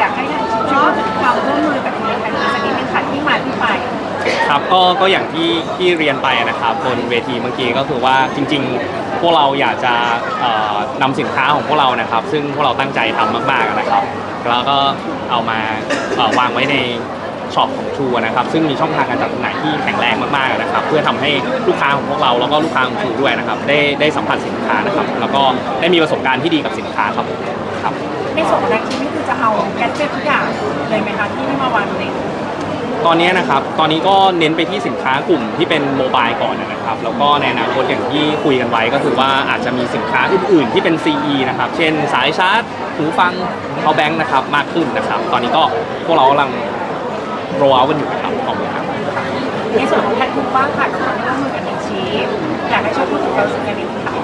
อยากให้ทานช่วยความร่วมมือกับทีมไทยสักนิดนึงค่ะที่มาที่ไปครับก็ก็อย่างที่ที่เรียนไปนะครับบนเวทีเมื่อกี้ก็คือว่าจริง ๆ พวกเราอยากจะเอ่อนำสินค้าของพวกเรานะครับ ซึ่งพวกเราตั้งใจทำมากๆนะครับ แล้วก็เอามาเอ่อวางไว้ใน ช็อปของชูนะครับซึ่งมีช่องทางการจัดจำหน่ายที่แข็งแรงมากๆนะครับเพื่อทำให้ลูกค้าของพวกเราแล้วก็ลูกค้าของชูด้วยนะครับได้ได้สัมผัสสินค้านะครับแล้วก็ได้มีประสบการณ์ที่ดีกับสินค้าครับครับในส่วนของทางทีมนี่คือจะเอาแกดเจ็ตทุกอย่างเลยไหมคะที่มาวางในตอนนี้นะครับตอนนี้ก็เน้นไปที่สินค้ากลุ่มที่เป็นโมบายก่อนนะครับแล้วก็ในอนาคตอย่างที่คุยกันไว้ก็คือว่าอาจจะมีสินค้าอื่นๆ ที่เป็น CE นะครับเช่นสายชาร์จหูฟังเอาแบงค์นะครับมากขึ้นนะครับ ตอนนี้ก็พวกเรากำลัง โรเอากันอยู่ครับขอบคุณครับ ในส่วนของแพทย์ทุกบ้างค่ะกับความร่วมมือกับทีมชีฟอยากให้ช่วยพูดถึงความรู้สึกกันนิดนึงค่ะ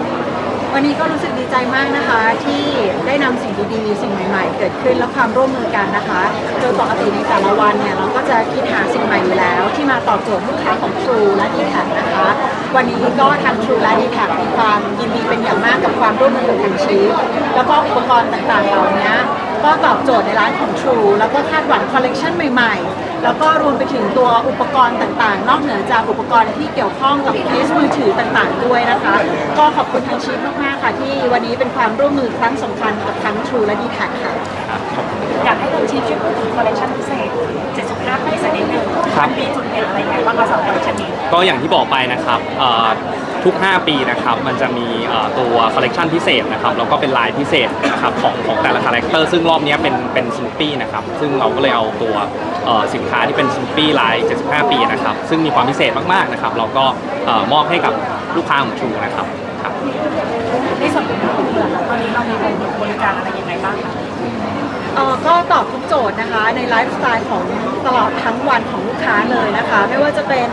วันนี้ก็รู้สึกดีใจมากนะคะ ที่ได้นำสิ่งดีๆ สิ่งใหม่ๆ เกิดขึ้นและความร่วมมือกันนะคะ โดยปกติในแต่ละวันเนี่ยเราก็จะคิดหาสิ่งใหม่อยู่แล้ว ที่มาตอบโจทย์ลูกค้าของ True และ d t แทนะคะ วันนี้ก็ทาง True และ d t แทมีความยินดีเป็นอย่างมากกับความร่วมมือกับทางชีฟแล้วก็อุปกรณ์ต่างๆเหล่านี้ ก็ตอบโจทย์ในร้านของ True แล้วก็คาดหวังคอลเลกชันใหม่ๆ แล้วก็รวมไปถึงตัวอุปกรณ์ต่างๆ นอกเหนือจากอุปกรณ์ที่เกี่ยวข้องกับเคสมือถือต่างๆ ด้วยนะคะ ก็ขอบคุณทางชีฟมากๆค่ะ ที่วันนี้เป็นความร่วมมือครั้งสำคัญกับทั้ง True และ d t แทค่ะ อยากให้ทางชีฟช่วยพูดถึงคอลเลคชันพิเศษ 75ปีสักนิดนึงครับ มันมีจุดเด่นอะไรยังไงบ้างคะสำหรับคอลเลคชันนี้ ก็อย่างที่บอกไปนะครับเอ่อ ทุก 5 ปีนะครับมันจะมีเอ่อตัวคอลเลกชันพิเศษนะครับแล้วก็เป็นลายพิเศษนะครับของของแต่ละคาแรคเตอร์ซึ่งรอบนี้เป็นเป็นส n น o ปี้นะครับซึ่งเราก็เลยเอาตัวเอ่อสินค้าที่เป็นส n น o ปี้ลาย 75 ปีนะครับซึ่งมีความพิเศษมากๆนะครับเราก็เอ่อมอบให้กับลูกค้าของชูนะครับครับในส่วนของผู้เลือกตอนนี้เรามีบริการอะไรยังไงบ้างคะเอ่อก็ตอบทุก โจทย์นะคะในไลฟ์สไตล์ของตลอดทั้งวันของลูกค้าเลยนะคะ ไม่ว่าจะเป็น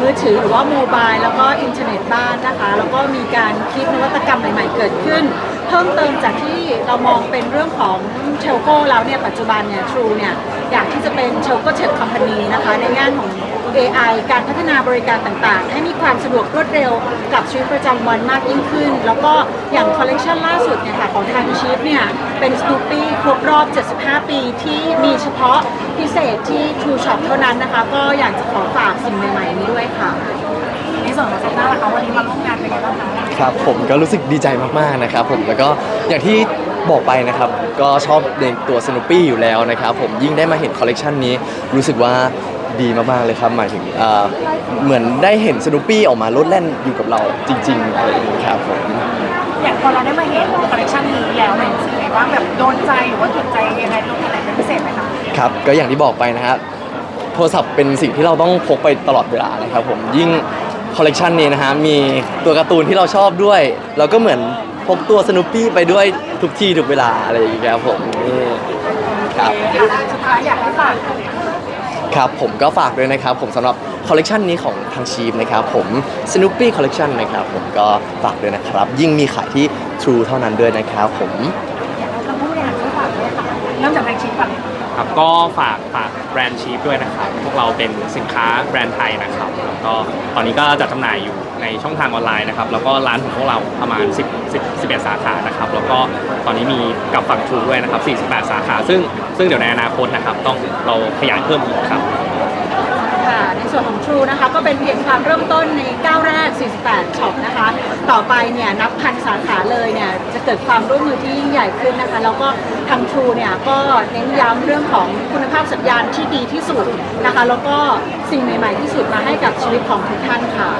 มือถือหรือว่าโมบายแล้วก็อินเทอร์เน็ตบ้านนะคะ แล้วก็มีการคิดนวัตกรรมใหม่ๆเกิดขึ้น เพิ่มเติมจากที่เรามองเป็นเรื่องของเทลโก้แล้วเนี่ยปัจจุบันเนี่ยทรูเนี่ยอยากที่จะเป็นเทลโก้เทคคอมพานีนะคะในงานของ AI การพัฒนาบริการต่างๆ ให้มีความสะดวกรวดเร็วกับชีวิตประจำวันมากยิ่งขึ้น แล้วก็อย่างคอลเลกชันล่าสุดเนี่ยค่ะของทางชีฟเนี่ยเป็น Snoopy ครบรอบ 75 ปีที่มีเฉพาะพิเศษที่ True Shop เท่านั้นนะคะ ก็อยากจะขอฝากสิ่งใหม่ๆนี้ด้วยค่ะ ในส่วนของเซนต้าล่ะคะวันนี้มาร่วมงานเป็นไงบ้างคะครับผมก็รู้สึกดีใจมากๆนะครับผมแล้วก็อย่างที่บอกไปนะครับ ก็ชอบในตัวสนุปปี้อยู่แล้วนะครับผมยิ่งได้มาเห็นคอลเลกชันนี้ รู้สึกว่า ดีมากๆเลยครับหมายถึงเอ่อเหมือนได้เห็นสนุปปี้ออกมาลดแล่นอยู่กับเราจริงๆอะไรอย่างนี้ครับผมอย่างพอเราได้มาเห็นคอลเลคชันนี้แล้วมันรู้สึกไงบ้างแบบโดนใจหรือว่าถูกใจยังไงตรงไหนเป็นพิเศษไหมคะครับก็อย่างที่บอกไปนะฮะโทรศัพท์เป็นสิ่งที่เราต้องพกไปตลอดเวลานะครับผมยิ่งคอลเลกชันนี้นะฮะมีตัวการ์ตูนที่เราชอบด้วย เราก็เหมือนพกตัวสนุปปี้ไปด้วยทุกที่ทุกเวลาอะไรอย่างเงี้ยครับผมนี่ครับ สุดท้ายอยากให้ฝาก ครับผมก็ฝากด้วยนะครับผมสำหรับคอลเลกชันนี้ของทางชีฟนะครับผม Snoopy Collection นะครับผมก็ฝากด้วยนะครับ ยิ่งมีขายที่ True เท่านั้นด้วยนะครับผม อยากให้คำพูดอยารช่ฝากด้วยค่ะ ริ่มจากแบรนด์ชิปก่อนเลยค่ะครับก็ฝากฝากแบรนด์ชีฟด้วยนะครับ พวกเราเป็นสินค้าแบรนด์ไทยนะครับแล้วก็ตอนนี้ก็จัดจำหน่ายอยู่ในช่องทางออนไลน์นะครับ แล้วก็ร้านของพวกเราประมาณ 10 10 11 สาขานะครับ แล้วก็ตอนนี้มีกับฝั่งทรูด้วยนะครับ 48 สาขา ซึ่งซึ่งเดี๋ยวในอนาคตนะครับ ต้องเราขยายเพิ่มอีกครับ ค่ะ ในส่วนของ True นะคะ ก็เป็นเพียงความเริ่มต้นในก้าวแรก 48ช็อปนะคะ ต่อไปเนี่ยนับพันสาขาเลยเนี่ยจะเกิดความร่วมมือที่ยิ่งใหญ่ขึ้นนะคะ แล้วก็ทาง True เนี่ยก็เน้นย้ำเรื่องของคุณภาพสัญญาณที่ดีที่สุดนะคะ แล้วก็สิ่งใหม่ ๆ ที่สุดมาให้กับชีวิตของทุกท่านค่ะ